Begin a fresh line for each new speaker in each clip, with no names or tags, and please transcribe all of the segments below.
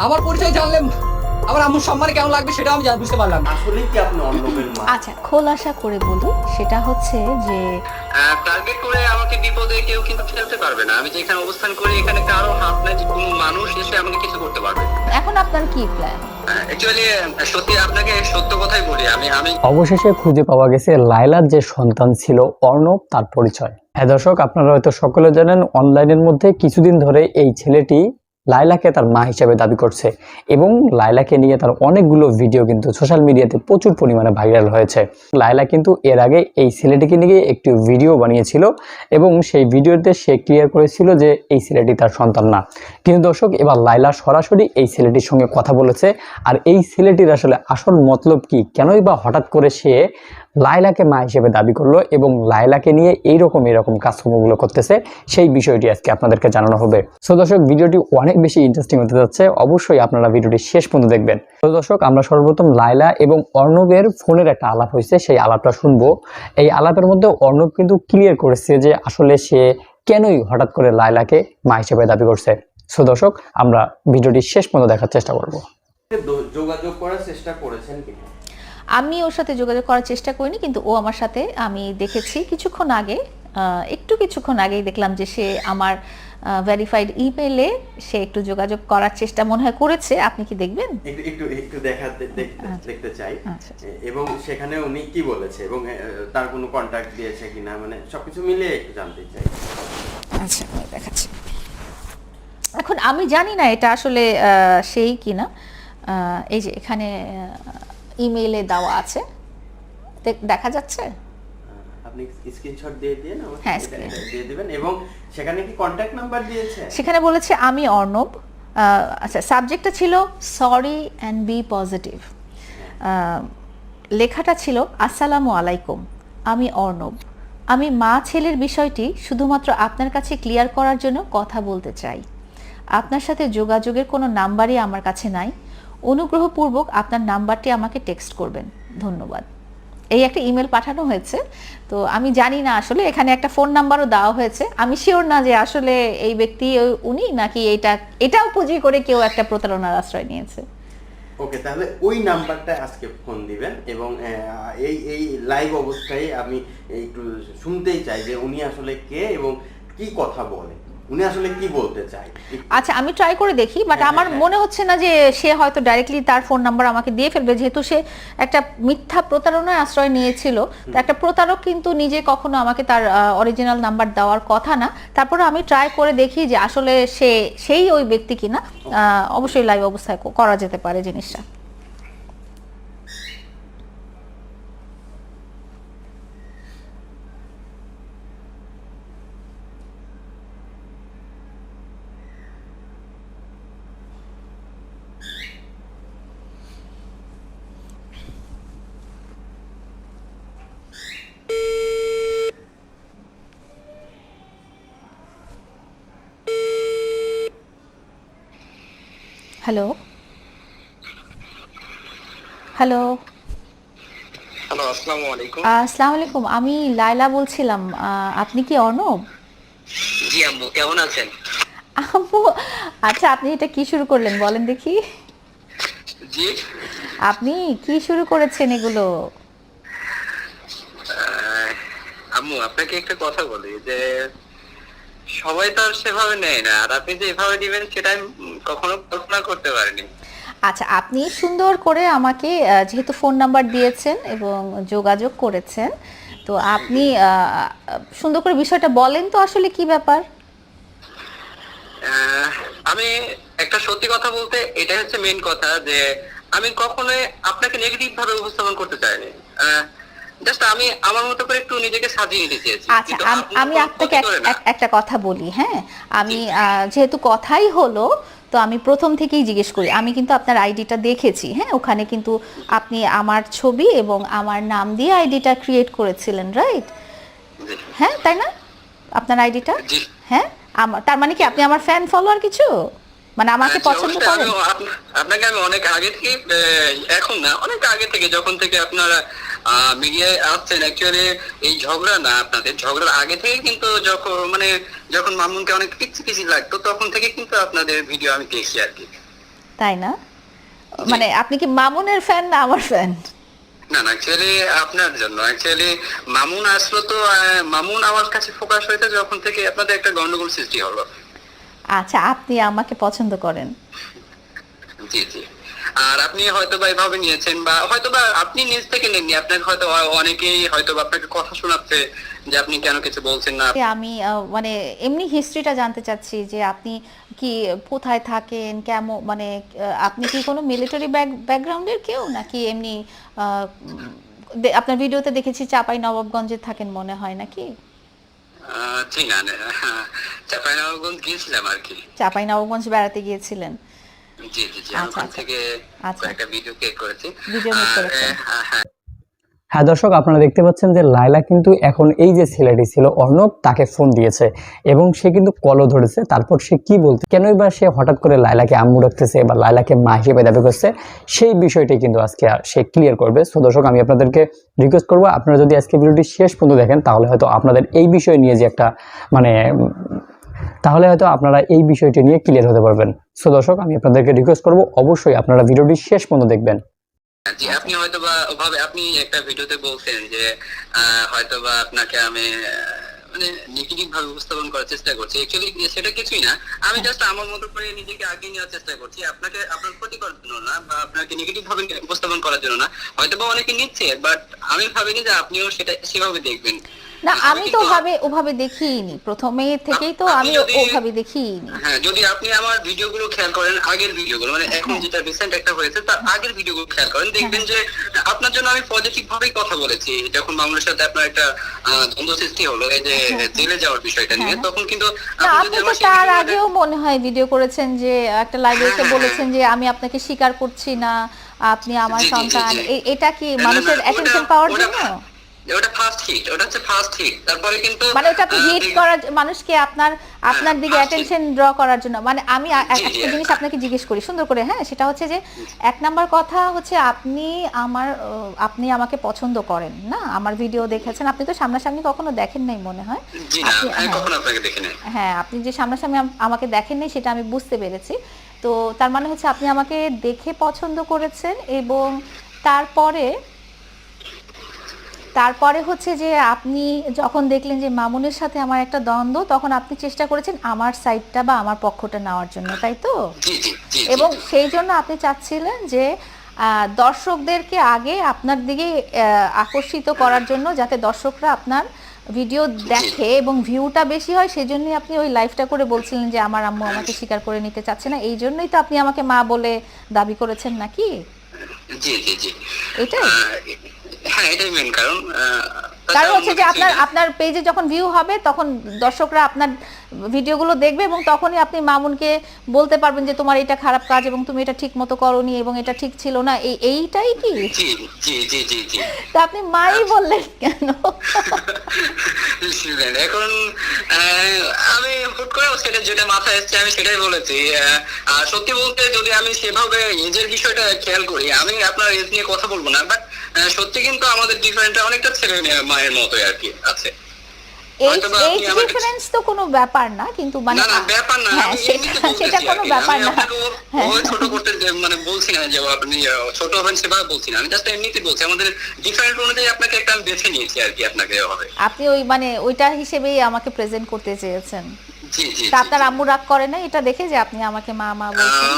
আমার পরিচয় জানলে আমার আম্মুর সম্মান কেমন লাগবে সেটা আমি জান- বুঝতে পারলাম না।
আসলেই কি আপনি অর্ণবের মা?
আচ্ছা খোলাসা করে বলি সেটা হচ্ছে যে
টার্গেট করে আমাকে বিপদে কেউ কিন্তু ফেলতে পারবে না। আমি যেখানে অবস্থান করি এখানে কারও হাত নাই যে কোনো মানুষ এসে আমাকে কিছু করতে পারবে।
এখন আপনার কি প্ল্যান
অ্যাকচুয়ালি সত্যি আপনাকে সত্য কথাই বলি আমি আমি
অবশেষে খুঁজে পাওয়া গেছে লাইলার যে সন্তান ছিল অর্ণব তার পরিচয়। হ্যাঁ দর্শক আপনারা হয়তো সকলে জানেন অনলাইনের মধ্যে কিছুদিন ধরে এই ছেলেটি লাইলাকে তার মা হিসাবে দাবি করছে এবং লাইলাকে নিয়ে তার অনেকগুলো ভিডিও কিন্তু সোশ্যাল মিডিয়াতে প্রচুর পরিমাণে ভাইরাল হয়েছে। লাইলা কিন্তু এর আগে এই ছেলেটিকে নিয়ে একটি ভিডিও বানিয়েছিল এবং সেই ভিডিওতে সে ক্লিয়ার করেছিল যে এই ছেলেটি তার সন্তান না। কিন্তু দর্শক, এবার লাইলা সরাসরি এই ছেলেটির সঙ্গে কথা বলেছে। আর এই ছেলেটির আসলে আসল মতলব কি? কেনই বা হঠাৎ করে সে লাইলাকে মা হিসেবে দাবি করল এবং লাইলাকে নিয়ে এইরকম এরকম কাজকর্মগুলো করতেছে, সেই বিষয়টি আজকে আপনাদেরকে জানানো হবে। সো দর্শক, ভিডিওটি অনেক বেশি ইন্টারেস্টিং হতে যাচ্ছে, অবশ্যই আপনারা ভিডিওটি শেষ পর্যন্ত দেখবেন। তো দর্শক, আমরা সর্বপ্রথম লাইলা এবং অর্ণবের ফোনের একটা আলাপ হয়েছে, সেই আলাপটা শুনব। এই আলাপের মধ্যে অর্ণব কিন্তু ক্লিয়ার করেছে যে আসলে সে কেনই হঠাৎ করে লাইলাকে মা হিসেবে দাবি করছে। সো দর্শক, আমরা ভিডিওটি শেষ পর্যন্ত দেখার চেষ্টা করব।
যোগাযোগ করার চেষ্টা করেছেন কিনা?
আমি ওর সাথে যোগাযোগ করার চেষ্টা করিনি কিন্তু ও আমার সাথে আমি দেখেছি। কিছুক্ষণ আগে একটু কিছুক্ষণ আগেই দেখলাম যে সে আমার ভেরিফাইড ইমেলে সে একটু যোগাযোগ করার চেষ্টা মনে হয় করেছে। আপনি কি দেখবেন?
একটু একটু একটু দেখাতে দেখতে
আচ্ছা।
চাই।
আচ্ছা।
এবং সেখানে উনি কি বলেছে এবং তার কোনো কন্ট্যাক্ট দিয়েছে কিনা মানে সবকিছু মিলিয়ে একটু জানতে চাই।
আচ্ছা আমি দেখাচ্ছি। এখন আমি জানি না এটা আসলে সেই কিনা। এই যে এখানে ইমেইলে দেওয়া আছে। দেখা যাচ্ছে?
আপনি স্ক্রিনশট দিয়ে দিয়ে
হ্যাঁ,
দিয়ে দিবেন। এবং সেখানে কি কন্ট্যাক্ট নাম্বার দিয়েছে?
সেখানে বলেছে আমি অর্ণব। আচ্ছা সাবজেক্টটা ছিল সরি অ্যান্ড বি পজিটিভ লেখাটা ছিল আসসালামু আলাইকুম আমি অর্ণব। আমি মা ছেলের বিষয়টি শুধুমাত্র আপনার কাছে ক্লিয়ার করার জন্য কথা বলতে চাই। আপনার সাথে যোগাযোগের কোনো নাম্বারই আমার কাছে নাই। অনুগ্রহপূর্বক আপনার নাম্বারটি আমাকে টেক্সট করবেন। ধন্যবাদ। এই একটা ইমেল পাঠানো হয়েছে। তো আমি জানি না আসলে এখানে একটা ফোন নাম্বারও দেওয়া হয়েছে। আমি শিওর না যে আসলে এই ব্যক্তি উনি নাকি এটা, এটাও পুঁজি করে কেউ একটা প্রতারণার আশ্রয় নিয়েছে।
ওকে, তাহলে ওই নাম্বারটা আজকে ফোন দিবেন এবং এই এই লাইভ অবস্থায় আমি একটু শুনতেই চাই যে উনি আসলে কে এবং কি কথা বলে। উনি আসলে কি বলতে চায়?
আচ্ছা আমি ট্রাই করে দেখি বাট
হ্যাঁ,
আমার
হ্যাঁ,
মনে হচ্ছে না যে সে হয়তো ডাইরেক্টলি তার ফোন নাম্বার আমাকে দিয়ে ফেলবে যেহেতু সে একটা মিথ্যা প্রতারণায় আশ্রয় নিয়েছিল। তো একটা প্রতারক কিন্তু নিজে কখনো আমাকে তার অরিজিনাল নাম্বার দেওয়ার কথা না। তারপরে আমি ট্রাই করে দেখি যে আসলে সে সেই ওই ব্যক্তি কিনা। অবশ্যই লাইভ অবস্থায় করা যেতে পারে জিনিসটা। হ্যালো হ্যালো
হ্যালো আসসালামু আলাইকুম।
আসসালামু আলাইকুম। আমি লাইলা বলছিলাম। আপনি কি অর্ণব?
জি আম্মু। কেমন আছেন?
আম্মু আচ্ছা আপনি এটা কি শুরু করলেন বলেন দেখি।
জি।
আপনি কি শুরু করেছেন এগুলো?
আম্মু আপনাকে একটা কথা বলি যে সবাই তো আর সেভাবে নেয় না। আর আপনি যে এভাবে দিবেন সেটা আমি কখনো কল্পনা করতে পারিনি।
আচ্ছা আপনি সুন্দর করে আমাকে যেহেতু ফোন নাম্বার দিয়েছেন এবং যোগাযোগ করেছেন তো আপনি সুন্দর করে বিষয়টা বলেন তো আসলে কি ব্যাপার?
আমি একটা সত্যি কথা বলতে এটা হচ্ছে মেন কথা যে আমি কখনোই আপনাকে নেগেটিভ ভাবে উপস্থাপন করতে চাইনি। জাস্ট আমি আমার মতো করে একটু নিজেকে সাজিয়ে নিতে চেয়েছি।
আচ্ছা আম- আপনাকে একটা কথা বলি হ্যাঁ? আমি যেহেতু কথাই হলো তো আমি প্রথম থেকেই জিজ্ঞেস করি। আমি কিন্তু আপনার আইডিটা দেখেছি হ্যাঁ? ওখানে কিন্তু আপনি আমার ছবি এবং আমার নাম দিয়ে আইডিটা ক্রিয়েট করেছিলেন রাইট হ্যাঁ তাই না? আপনার আইডিটা? হ্যাঁ? আমার তার মানে কি আপনি আমার ফ্যান ফলোয়ার কিছু? মানে আমাকে
আচ্ছা,
পছন্দ করেন।
আপনাকে আমি অনেক আগে থেকে এখন না অনেক আগে থেকে যখন থেকে আপনারা মিডিয়ায় আসছেন অ্যাকচুয়ালি এই ঝগড়া না আপনাদের ঝগড়ার আগে থেকে কিন্তু যখন মানে যখন মামুনকে অনেক পিছি পিছি লাগতো তখন থেকে কিন্তু আপনাদের ভিডিও আমি দেখছি আর কি।
তাই না? মানে আপনি কি মামুনের ফ্যান না আমার ফ্যান
না না অ্যাকচুয়ালি আপনার জন্য অ্যাকচুয়ালি মামুন আসলো তো মামুন আমার কাছে ফোকাস হয়েছে যখন থেকে আপনাদের একটা গন্ডগোল সৃষ্টি হলো।
আচ্ছা আপনি আমাকে পছন্দ করেন।
জি জি। আর আপনি হয়তো বা এভাবে নিয়েছেন বা হয়তো বা আপনি নিজ থেকে নেননি আপনাকে হয়তো অনেকেই হয়তো বা আপনাকে কথা শোনাচ্ছে যে আপনি কেন কিছু বলছেন না।
আমি মানে এমনি হিস্ট্রিটা জানতে চাচ্ছি যে আপনি কি কোথায় থাকেন কেমন মানে আপনি কি কোনো মিলিটারি ব্যাকগ্রাউন্ডের কেউ? নাকি এমনি আপনার ভিডিওতে দেখেছি চাপাই নবাবগঞ্জে থাকেন মনে হয় নাকি?
আহ, জি না চাঁপাইনবাবগঞ্জ গিয়েছিলাম আর কি
চাপাই বেড়াতে গিয়েছিলেন
জি জি জি
আচ্ছা, আচ্ছা।
থেকে। একটা ভিডিও ক্রিয়েট করেছি
ভিডিও
আর,
করেছেন।
আহ, হ্যাঁ
হ্যাঁ দর্শক, আপনারা দেখতে পাচ্ছেন যে লাইলা কিন্তু এখন এই যে ছেলেটি ছিল, অর্ণব, তাকে ফোন দিয়েছে এবং সে কিন্তু কলও ধরেছে। তারপর সে কি বলতে, কেনই বা সে হঠাৎ করে লাইলাকে আম্মু রাখতেছে বা লাইলাকে মা হিসেবে দাবি করছে, সেই বিষয়টি কিন্তু আজকে সে ক্লিয়ার করবে। সো দর্শক, আমি আপনাদেরকে রিকোয়েস্ট করব, আপনারা যদি আজকে ভিডিওটি শেষ পর্যন্ত দেখেন, তাহলে হয়তো আপনাদের এই বিষয় নিয়ে যে একটা মানে তাহলে হয়তো আপনারা এই বিষয়টি নিয়ে ক্লিয়ার হতে পারবেন। সো দর্শক, আমি আপনাদেরকে রিকোয়েস্ট করব, অবশ্যই আপনারা ভিডিওটি শেষ পর্যন্ত দেখবেন।
জি, আপনি হয়তো বা ওভাবে, আপনি একটা ভিডিওতে বলছেন যে হয়তো বা আপনাকে আমি মানে নেগেটিভ ভাবে উপস্থাপন করার চেষ্টা করছি। অ্যাকচুয়ালি সেটা কিছুই না। আমি জাস্ট আমার মতো করে নিজেকে আগিয়ে নেওয়ার চেষ্টা করছি। আপনাকে, আপনার ক্ষতি করার জন্য না, বা আপনাকে নেগেটিভ ভাবে উপস্থাপন করার জন্য না। হয়তো বা অনেকে নিচ্ছে বাট আমি ভাবিনি যে আপনিও সেটা, সেভাবে দেখবেন।
না
আমি
তো
কিন্তু-
ওভাবে দেখিনি প্রথমে থেকেই তো আমি ওভাবে দেখিনি
হ্যাঁ যদি আপনি আমার ভিডিওগুলো খেয়াল করেন আগের ভিডিওগুলো মানে এখন যেটা রিসেন্ট একটা হয়েছে তার আগের ভিডিওগুলো খেয়াল করেন দেখবেন যে আপনার জন্য আমি পজিটিভ ভাবেই কথা বলেছি। যখন মামলার সাথে আপনার একটা দ্বন্দ্ব সৃষ্টি হলো এই যে জেলে যাওয়ার বিষয়টা নিয়ে
হ্যাঁ।
তখন কিন্তু আপনি
তো তার আগেও মনে হয় ভিডিও করেছেন যে একটা লাইভে এসে
হ্যাঁ,
বলেছেন যে আমি আপনাকে স্বীকার করছি না আপনি আমার সন্তান। এটা কি মানুষের অ্যাটেনশন পাওয়ার জন্য?
ওটা ফার্স্ট হিট ওটা হচ্ছে ফার্স্ট হিট তারপরে কিন্তু
মানে ওটা
আহ,
হিট করার মানুষকে আপনার আপনার দিকে অ্যাটেনশন ড্র করার জন্য। মানে আমি একটা জিনিস আপনাকে জিজ্ঞেস করি সুন্দর করে হ্যাঁ সেটা হচ্ছে যে এক নাম্বার কথা হচ্ছে আপনি আমার আপনি আমাকে পছন্দ করেন না? আমার ভিডিও দেখেছেন। আপনি তো সামনাসামনি কখনো দেখেন নাই মনে হয়। হ্যাঁ।
নাই।
হ্যাঁ আপনি যে সামনাসামনি আম- আমাকে দেখেননি সেটা আমি বুঝতে পেরেছি। তো তার মানে হচ্ছে আপনি আমাকে দেখে পছন্দ করেছেন এবং তারপরে তারপরে হচ্ছে যে আপনি যখন দেখলেন যে মামুনের সাথে আমার একটা দ্বন্দ্ব তখন আপনি চেষ্টা করেছেন আমার সাইডটা বা আমার পক্ষটা নেওয়ার জন্য তাই তো? এবং সেই জন্য আপনি চাচ্ছিলেন যে দর্শকদেরকে আগে আপনার দিকে আকর্ষিত করার জন্য যাতে দর্শকরা আপনার ভিডিও দেখে এবং ভিউটা বেশি হয় সেই জন্যই আপনি ওই লাইভটা করে বলছিলেন যে আমার আম্মু আমাকে স্বীকার করে নিতে চাচ্ছে না। এই জন্যই তো আপনি আমাকে মা বলে দাবি করেছেন নাকি?
জি জি জি।
এটাই।
হ্যাঁ এটাই মেন কারণ
কারণ হচ্ছে যে আপনার আপনার পেজে যখন ভিউ হবে তখন দর্শকরা আপনার ভিডিওগুলো দেখবে এবং তখনই আপনি মামুনকে বলতে পারবেন যে তোমার এটা খারাপ কাজ এবং তুমি এটা ঠিক মতো করনি এবং এটা ঠিক ছিল না। এই এইটাই কি?
জি জি জি জি
তা আপনি মাই বললেন কেন?
এখন আমি হুট করে সেটা যেটা মাথায় এসছে আমি সেটাই বলেছি আর সত্যি বলতে যদি আমি সেভাবে এজের বিষয়টা খেয়াল করি আমি আপনার এজ নিয়ে কথা বলব না বাট সত্যি কিন্তু আমাদের ডিফারেন্ট অনেকটা ছেলে মেয়ে- মায়ের মতোই আর কি আছে।
ডিফারেন্স তো কোনো ব্যাপার না কিন্তু মানে
ব্যাপার না
সেটা সেটা কোনো ব্যাপার না। হ্যাঁ।
ও ছোট করতে মানে বলছি না যে আপনি ছোট সেভাবে বলছি না। আমি জাস্ট এমনিতে বলছি আমাদের ডিফারেন্ট অনুযায়ী আপনাকে একটা আমি বেছে নিয়েছি আর কি আপনাকে হবে
আপনি ওই মানে ওইটা হিসেবেই আমাকে প্রেজেন্ট করতে চেয়েছেন। তা আপনার আম্মু রাগ করে না এটা দেখে যে আপনি আমাকে মা মা বলছেন।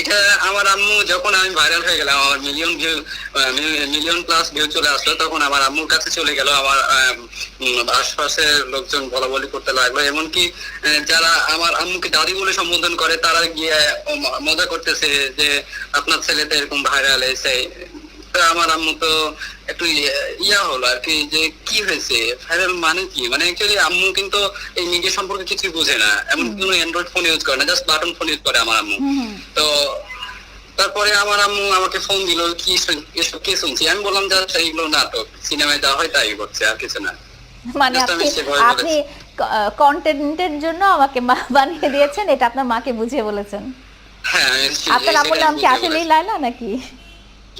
এটা আমার আম্মু যখন আমি ভাইরাল হয়ে গেলাম, আমার million view million plus view চলে আসলো, তখন আমার আম্মুর কাছে চলে গেল, আমার আশপাশের লোকজন বলা বলি করতে লাগল। এমনকি যারা আমার আম্মুকে দাদি বলে সম্বোধন করে, তারা গিয়ে মজা করতেছে যে আপনার ছেলেতে এরকম ভাইরাল এসে আমার আম্মু তো একটু ইয়ে- ইয়া হলো আর কি যে কি হয়েছে? ভাইরাল মানে কি? মানে অ্যাকচুয়ালি আম্মু কিন্তু এই সম্পর্কে কিছুই বোঝে না। এমন কোনো অ্যান্ড্রয়েড ফোন ইউজ করে না জাস্ট বাটন ফোন ইউজ করে আমার আম্মু। তো তারপরে আমার আম্মু আমাকে ফোন দিল কি এসব কি শুনছি? আমি বললাম যে এইগুলো নাটক। সিনেমায় যা হয় তাই করছে আর কিছু না।
মানে আপনি আপনি কন্টেন্টের জন্য আমাকে মা বানিয়ে দিয়েছেন এটা আপনার মাকে বুঝিয়ে বলেছেন।
হ্যাঁ
আপনার আম্মুর নাম কি আসলেই লাইলা নাকি?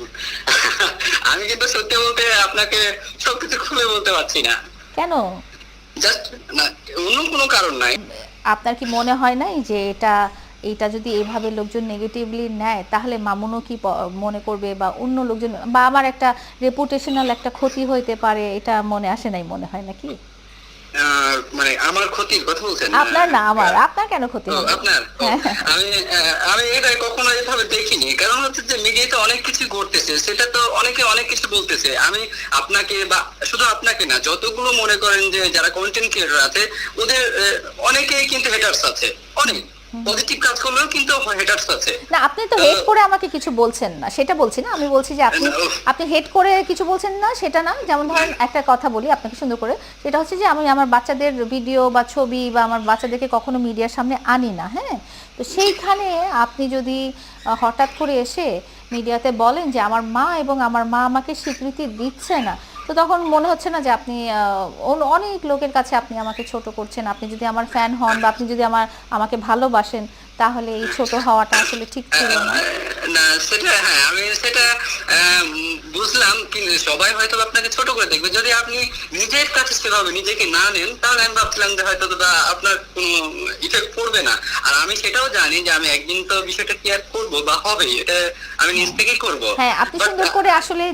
আমি কিন্তু সত্যি বলতে আপনাকে সবকিছু খুলে বলতে পারছি না।
কেন?
জাস্ট না অন্য কোনো কারণ নাই।
আপনার কি মনে হয় নাই যে এটা এইটা যদি এভাবে লোকজন নেগেটিভলি নেয় তাহলে মামুনও কি মনে করবে বা অন্য লোকজন বা আমার একটা রেপুটেশনাল একটা ক্ষতি হইতে পারে এটা মনে আসে নাই মনে হয় নাকি?
মানে আমার ক্ষতির কথা বলছেন
আপনার না আমার। আপনার কেন ক্ষতি হবে
আপনার।
হ্যাঁ।
আমি আমি এটা কখনো এভাবে দেখিনি। কারণ হচ্ছে যে মিডিয়াতে অনেক কিছু ঘটতেছে সেটা তো অনেকে অনেক কিছু বলতেছে। আমি আপনাকে বা শুধু আপনাকে না যতগুলো মনে করেন যে যারা কন্টেন্ট ক্রিয়েটর আছে ওদের অনেকেই কিন্তু হেটার্স আছে। অনেক। পজিটিভ কাজ করলেও কিন্তু হেটার্স আছে।
না আপনি তো হেড করে আমাকে কিছু বলছেন না। সেটা বলছি না আমি বলছি যে আপনি আপনি হেড করে কিছু বলছেন না সেটা না। যেমন ধরেন একটা কথা বলি আপনাকে সুন্দর করে। সেটা হচ্ছে যে আমি আমার বাচ্চাদের ভিডিও বা ছবি বা আমার বাচ্চাদেরকে কখনো মিডিয়ার সামনে আনি না হ্যাঁ? তো সেইখানে আপনি যদি হঠাৎ করে এসে মিডিয়াতে বলেন যে আমার মা এবং আমার মা আমাকে স্বীকৃতি দিচ্ছে না তো তখন মনে হচ্ছে না যে আপনি অনেক লোকের কাছে আপনি আমাকে ছোট করছেন। আপনি যদি আমার ফ্যান হন বা আপনি যদি আমার, আমাকে ভালোবাসেন তাহলে এই ছোট হওয়াটা আসলে ঠিক ছিল না।
না সেটা হ্যাঁ আমি সেটা বুঝলাম কিন্তু সবাই হয়তো আপনাকে ছোট করে দেখবে। যদি আপনি নিজের কাছে সেভাবে নিজেকে না নেন তাহলে আমি ভাবছিলাম যে হয়তো বা আপনার কোনো ইফেক্ট পড়বে না। আর আমি সেটাও জানি যে আমি একদিন তো বিষয়টা ক্লিয়ার করব বা হবে এটা আমি নিজ থেকেই করব।
হ্যাঁ আপনি সুন্দর করে আসলে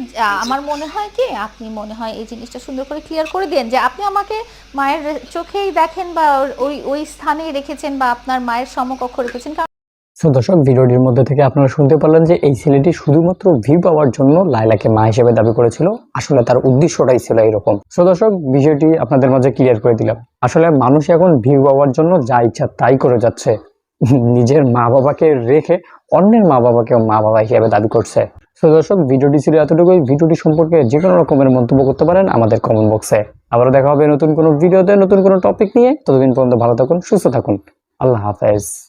আমার মনে হয় কি আপনি মনে হয় এই জিনিসটা সুন্দর করে ক্লিয়ার করে দেন যে আপনি আমাকে মায়ের চোখেই দেখেন বা ওই ওই স্থানেই রেখেছেন বা আপনার মায়ের সমকক্ষ কারণ
সো দর্শক ভিডিওটির মধ্যে থেকে আপনারা শুনতে পারলেন যে এই ছেলেটি শুধুমাত্র ভিউ পাওয়ার জন্য লাইলাকে মা হিসেবে দাবি করেছিল। আসলে তার উদ্দেশ্যটাই ছিল এরকম। সো দর্শক, বিষয়টি আপনাদের মাঝে ক্লিয়ার করে দিলাম। আসলে মানুষ এখন ভিউ পাওয়ার জন্য যা ইচ্ছা তাই করে যাচ্ছে। নিজের মা বাবাকে রেখে অন্যের মা বাবাকেও মা বাবা হিসেবে দাবি করছে। সো দর্শক, ভিডিওটি ছিল এতটুকুই। ভিডিওটি সম্পর্কে যে কোনো রকমের মন্তব্য করতে পারেন আমাদের কমেন্ট বক্সে আবারও দেখা হবে নতুন কোনো ভিডিওতে নতুন কোনো টপিক নিয়ে। ততদিন পর্যন্ত ভালো থাকুন, সুস্থ থাকুন। আল্লাহ হাফেজ।